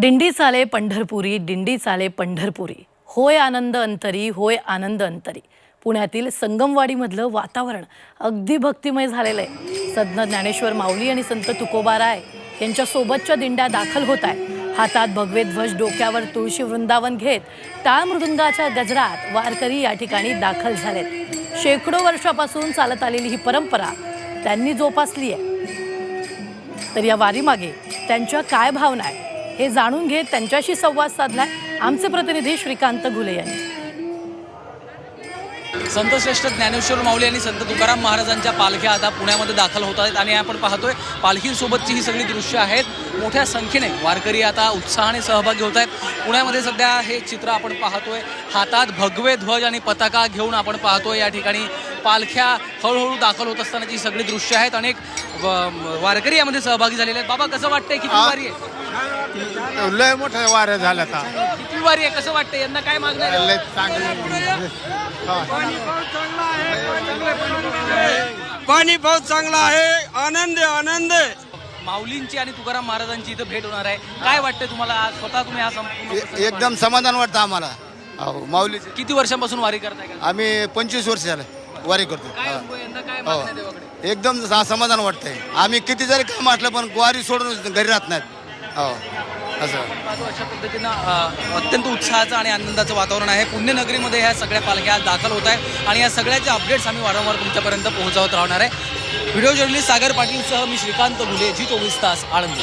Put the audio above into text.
दिंडी चाले पंढरपुरी दिंडी चाले पंढरपुरी. होय आनंद अंतरी होय आनंद अंतरी. पुण्यातील संगमवाडीमधलं वातावरण अगदी भक्तिमय झालेलं आहे. सद्न ज्ञानेश्वर माऊली आणि संत तुकोबाराय यांच्या सोबतच्या दिंड्या दाखल होत आहेत. हातात भगवे ध्वज डोक्यावर तुळशी वृंदावन घेत टाळ मृदुंगाच्या गजरात वारकरी या ठिकाणी दाखल झालेत. शेकडो वर्षापासून चालत आलेली ही परंपरा त्यांनी जोपासली आहे. तर या वारीमागे त्यांच्या काय भावना आहे हे जाणून घेत त्यांच्याशी संवाद साधलाय आमचे प्रतिनिधी श्रीकांत घुले यांनी. संत श्रेष्ठ ज्ञानेश्वर माऊली आणि संत तुकाराम महाराजांच्या पालख्या आता पुण्यामध्ये दाखल होत आहेत आणि आपण पाहतोय पालखींसोबतची ही सगळी दृश्य आहेत. मोठ्या संख्येने वारकरी आता उत्साहाने सहभागी होत आहेत. पुण्यामध्ये सध्या हे चित्र आपण पाहतोय. हातात भगवे ध्वज आणि पताका घेऊन आपण पाहतोय. या ठिकाणी पालख्या हळूहळू दाखल होत असतानाची सगळी दृश्य आहेत. अनेक व- वारकरी यामध्ये सहभागी झालेले आहेत. बाबा कसं वाटतंय? किती वारी आहे. लय मोठं वाऱ्या झालं आता. किती वारी आहे कसं वाटतंय? यांना काय मागणं आहे? लय चांगलं पाणी पाऊस चांगला आहे आनंद आहे, आनंद आहे. माऊलींची आणि तुकाराम महाराजांची इथं भेट होणार आहे. काय वाटतंय तुम्हाला? आज स्वतः तुम्ही हा संपूर्ण ए- प्रसंग एकदम समाधान वाटतं आम्हाला. हो माऊलीचे. किती वर्षांपासून वारी करताय का? आम्ही पंचवीस वर्ष झालं वारी करतो. काय हा. आहे? यंदा काय हो मागणं आहे देवाकडे? एकदम सा- समाधान वाटतंय. आम्ही किती जरी काम म्हटलं पण वारी सोडून घरी राहत नाहीत. हो. असं. पद्धतीनं अत्यंत उत्साहाचं आणि आनंदाचं वातावरण आहे. पुण्यनगरीमध्ये ह्या सगळ्या पालख्या आज दाखल होत आहेत आणि या सगळ्याच्या अपडेट्स आम्ही वारंवार तुमच्यापर्यंत पोहोचवत राहणार आहे. व्हिडिओ जर्नलिस्ट सागर पाटीलसह मी श्रीकांत भुले जी चोवीस तास आळंदी.